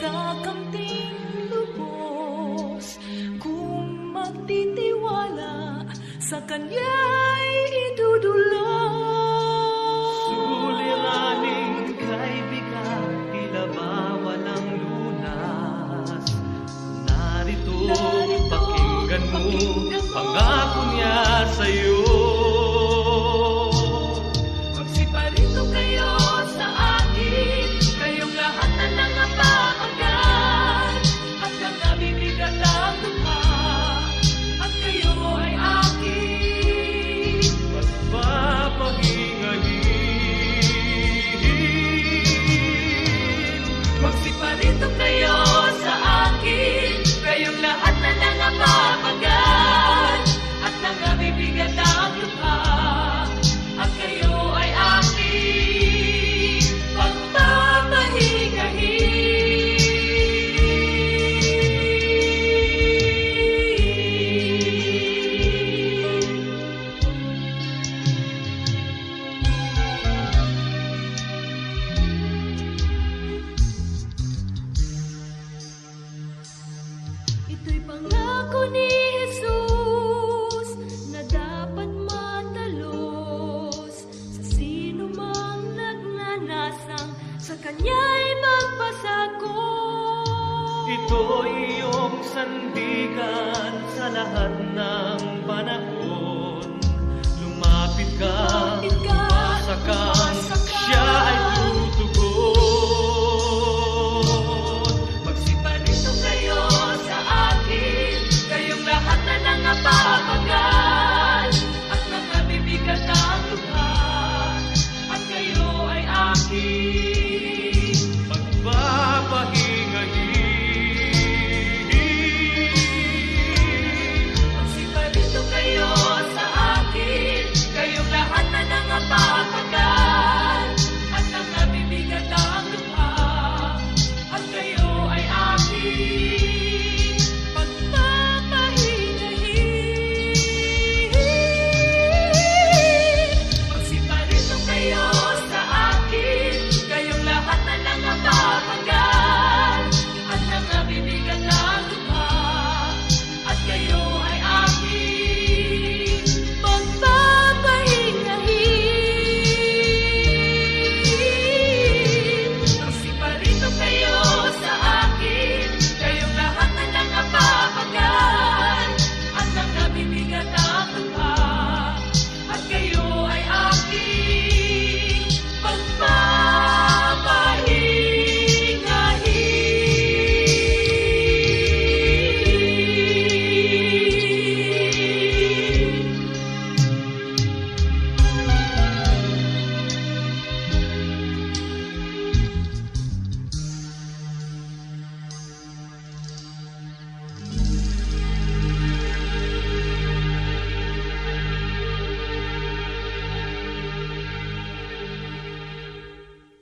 Kakamting lubos kung magtitiwala sa Kanya'y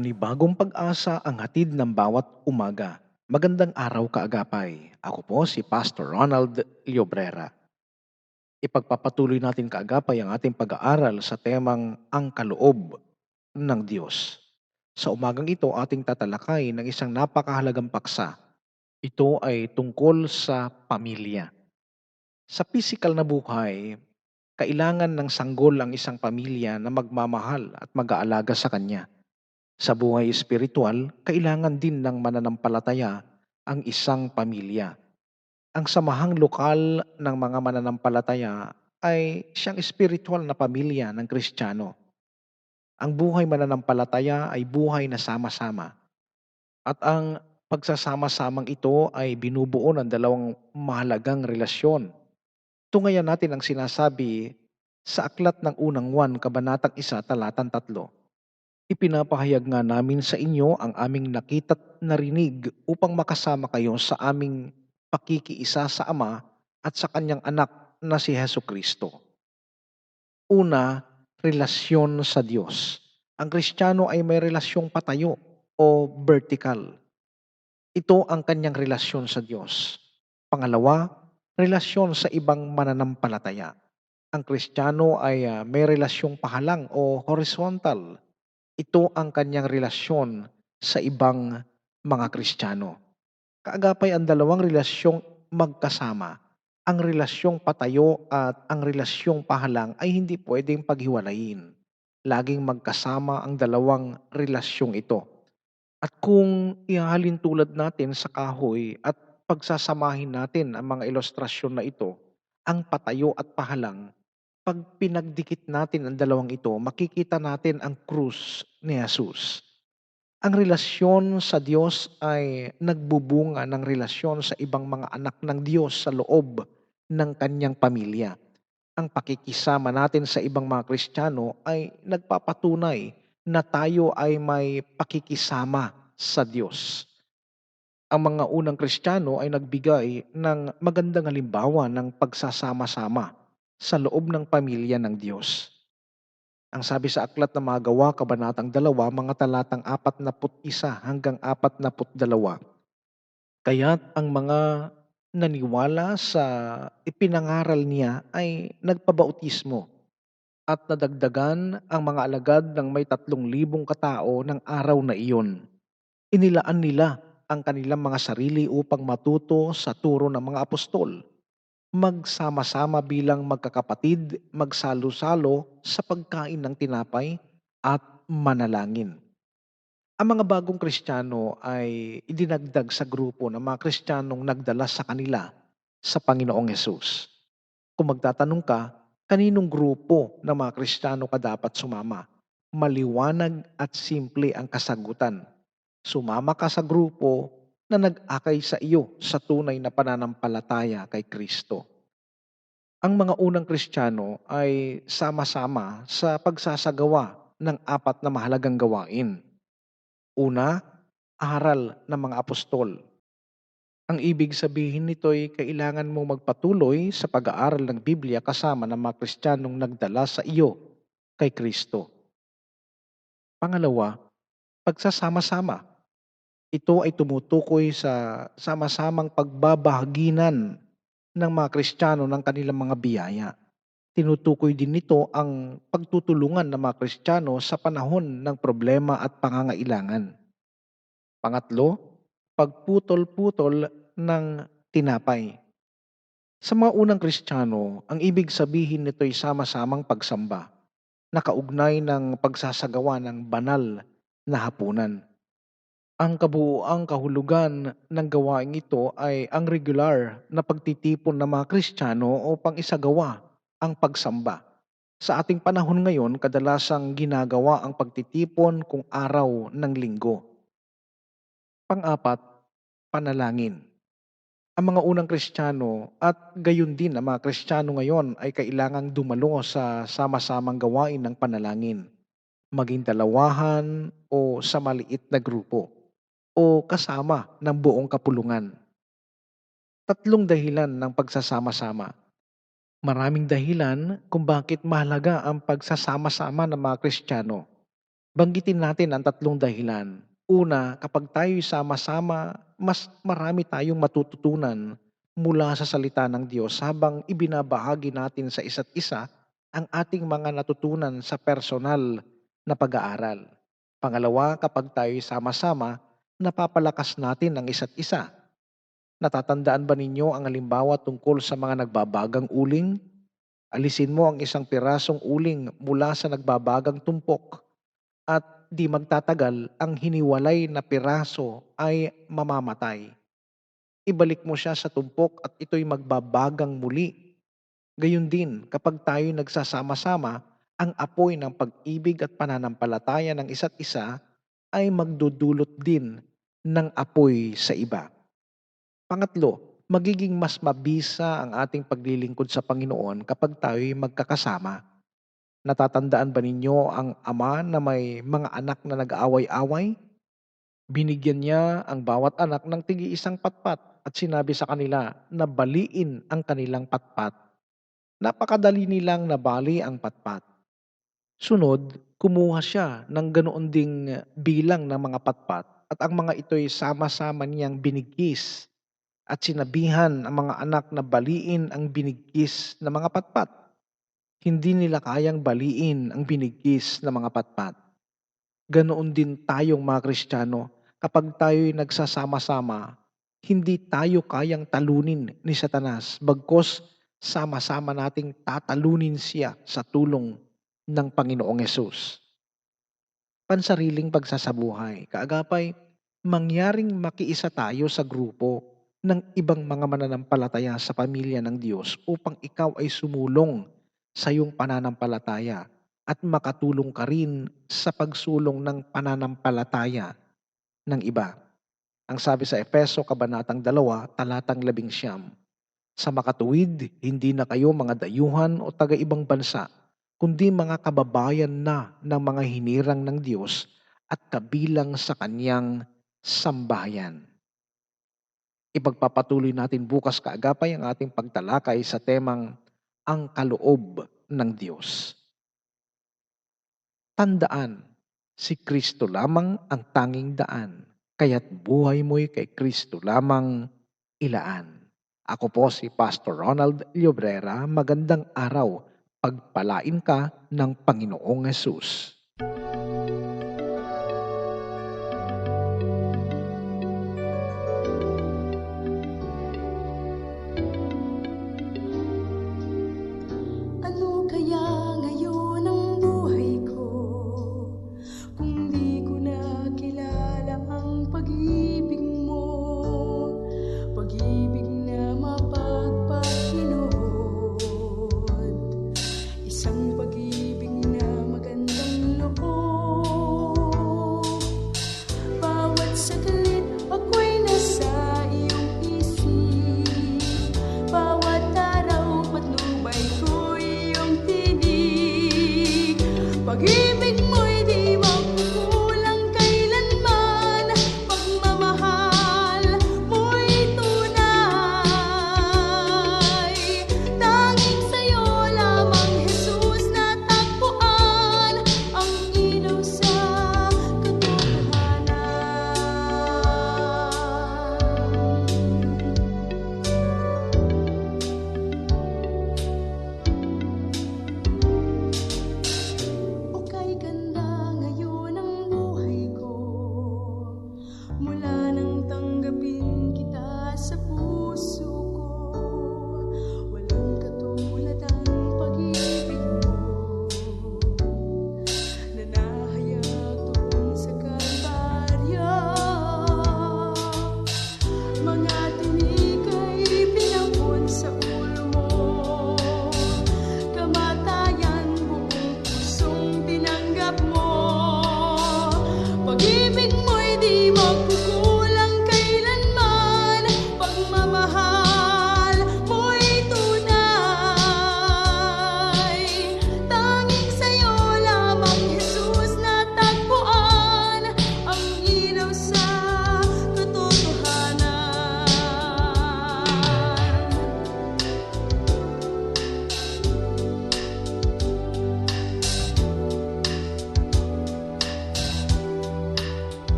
Panibagong pag-asa ang hatid ng bawat umaga. Magandang araw kaagapay. Ako po si Pastor Ronald Llobrera. Ipagpapatuloy natin kaagapay ang ating pag-aaral sa temang ang kaloob ng Diyos. Sa umagang ito, ating tatalakay ng isang napakahalagang paksa. Ito ay tungkol sa pamilya. Sa physical na buhay, kailangan ng sanggol ang isang pamilya na magmamahal at mag-aalaga sa kanya. Sa buhay espiritual, kailangan din ng mananampalataya ang isang pamilya. Ang samahang lokal ng mga mananampalataya ay siyang espiritual na pamilya ng Kristiyano. Ang buhay mananampalataya ay buhay na sama-sama. At ang Pagsasama-samang ito ay binubuo ng dalawang mahalagang relasyon. Tungayan natin ang sinasabi sa aklat ng unang 1, kabanatang 1, talatang 3. Ipinapahayag nga namin sa inyo ang aming nakita't narinig upang makasama kayo sa aming pakikiisa sa Ama at sa kanyang anak na si Heso Kristo. Una, relasyon sa Diyos. Ang Kristiyano ay may relasyong patayo o vertical. Ito ang kanyang relasyon sa Diyos. Pangalawa, relasyon sa ibang mananampalataya. Ang Kristiyano ay ah, may relasyong pahalang o horizontal. Ito ang kanyang relasyon sa ibang mga Kristiyano. Kaagapay ang dalawang relasyong magkasama. Ang relasyong patayo at ang relasyong pahalang ay hindi pwedeng paghiwalayin. Laging magkasama ang dalawang relasyong ito. At kung ihahalin tulad natin sa kahoy at pagsasamahin natin ang mga ilustrasyon na ito, ang patayo at pahalang, pag pinagdikit natin ang dalawang ito, makikita natin ang krus ni Jesus. Ang relasyon sa Diyos ay nagbubunga ng relasyon sa ibang mga anak ng Diyos sa loob ng kanyang pamilya. Ang pakikisama natin sa ibang mga Kristiyano ay nagpapatunay na tayo ay may pakikisama sa Diyos. Ang mga unang Kristiyano ay nagbigay ng magandang halimbawa ng pagsasama-sama sa loob ng pamilya ng Diyos. Ang sabi sa aklat ng mga gawa, kabanatang dalawa, mga talatang 41 hanggang 42. Kaya't ang mga naniwala sa ipinangaral niya ay nagpabautismo at nadagdagan ang mga alagad ng may tatlong libong katao ng araw na iyon. Inilaan nila ang kanilang mga sarili upang matuto sa turo ng mga apostol magsama-sama bilang magkakapatid, magsalo-salo sa pagkain ng tinapay at manalangin. Ang mga bagong Kristiyano ay idinagdag sa grupo ng mga Kristiyanong nagdala sa kanila sa Panginoong Yesus. Kung magtatanong ka, kaninong grupo ng mga Kristiyano ka dapat sumama? Maliwanag at simple ang kasagutan. Sumama ka sa grupo na nag-akay sa iyo sa tunay na pananampalataya kay Kristo. Ang mga unang Kristiyano ay sama-sama sa pagsasagawa ng apat na mahalagang gawain. Una, aral ng mga apostol. Ang ibig sabihin nito ay kailangan mong magpatuloy sa pag-aaral ng Biblia kasama ng mga Kristiyanong nagdala sa iyo kay Kristo. Pangalawa, pagsasama-sama. Ito ay tumutukoy sa sama-samang pagbabahaginan ng mga Kristiyano ng kanilang mga biyaya. Tinutukoy din nito ang pagtutulungan ng mga Kristiyano sa panahon ng problema at pangangailangan. Pangatlo, pagputol-putol ng tinapay. Sa mga unang Kristiyano, ang ibig sabihin nito ay sama-samang pagsamba, nakaugnay ng pagsasagawa ng banal na hapunan. Ang kabuuang kahulugan ng gawaing ito ay ang regular na pagtitipon ng mga Kristiyano upang isagawa ang pagsamba. Sa ating panahon ngayon, kadalasang ginagawa ang pagtitipon kung araw ng linggo. Pang-apat, panalangin. Ang mga unang Kristiyano at gayon din ang mga Kristiyano ngayon ay kailangang dumalo sa sama-samang gawain ng panalangin, maging dalawahan o sa maliit na grupo o kasama ng buong kapulungan. Tatlong dahilan ng pagsasama-sama. Maraming dahilan kung bakit mahalaga ang pagsasama-sama ng mga Kristiyano. Banggitin natin ang tatlong dahilan. Una, kapag tayo sama-sama, mas marami tayong matututunan mula sa salita ng Diyos habang ibinabahagi natin sa isa't isa ang ating mga natutunan sa personal na pag-aaral. Pangalawa, kapag tayo sama-sama, napapalakas natin ang isa't isa. Natatandaan ba ninyo ang halimbawa tungkol sa mga nagbabagang uling? Alisin mo ang isang pirasong uling mula sa nagbabagang tumpok at di magtatagal ang hiniwalay na piraso ay mamamatay. Ibalik mo siya sa tumpok at ito'y magbabagang muli. Gayun din kapag tayo nagsasama-sama, ang apoy ng pag-ibig at pananampalataya ng isa't isa ay magdudulot din ng apoy sa iba. Pangatlo, magiging mas mabisa ang ating paglilingkod sa Panginoon kapag tayo'y magkakasama. Natatandaan ba ninyo ang ama na may mga anak na nag-aaway-away? Binigyan niya ang bawat anak ng tigi isang patpat at sinabi sa kanila na baliin ang kanilang patpat. Napakadali nilang nabali ang patpat. Sunod, kumuha siya ng ganoon ding bilang ng mga patpat at ang mga ito'y sama-sama niyang binigkis at sinabihan ang mga anak na baliin ang binigkis na mga patpat. Hindi nila kayang baliin ang binigkis na mga patpat. Ganoon din tayong mga Kristiyano kapag tayo'y nagsasama-sama, hindi tayo kayang talunin ni Satanas bagkos sama-sama nating tatalunin siya sa tulong ng Panginoong Yesus. Pansariling pagsasabuhay, kaagapay, mangyaring makiisa tayo sa grupo ng ibang mga mananampalataya sa pamilya ng Diyos upang ikaw ay sumulong sa iyong pananampalataya at makatulong ka rin sa pagsulong ng pananampalataya ng iba. Ang sabi sa Efeso, Kabanatang 2, talatang 11, Sa makatuwid, hindi na kayo mga dayuhan o taga-ibang bansa, kundi mga kababayan na ng mga hinirang ng Diyos at kabilang sa kanyang sambahayan. Ipagpapatuloy natin bukas kaagapay ang ating pagtalakay sa temang ang kaloob ng Diyos. Tandaan, si Kristo lamang ang tanging daan, kaya't buhay mo'y kay Kristo lamang ilaan. Ako po si Pastor Ronald Llobrera. Magandang araw. Pagpalain ka ng Panginoong Yesus.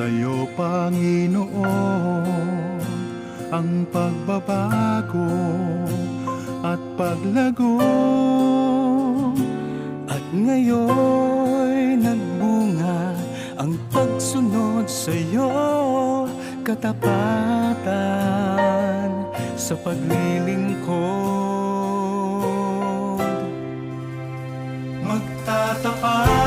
sa iyo, Panginoon, ang pagbabago at paglago. At ngayon nagbunga ang pagsunod sa iyo, katapatan sa paglilingkod. Magtatapat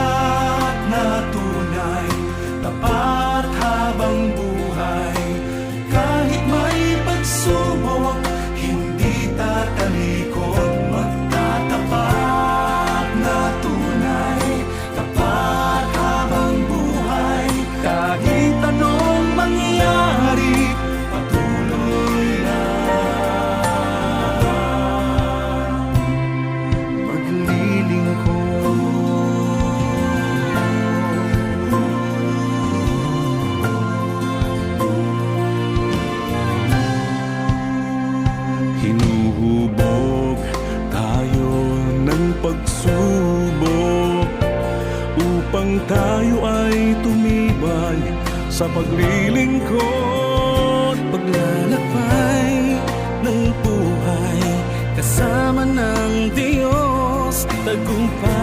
sa paglilingkod. Paglalakbay ng buhay kasama ng Diyos tagumpay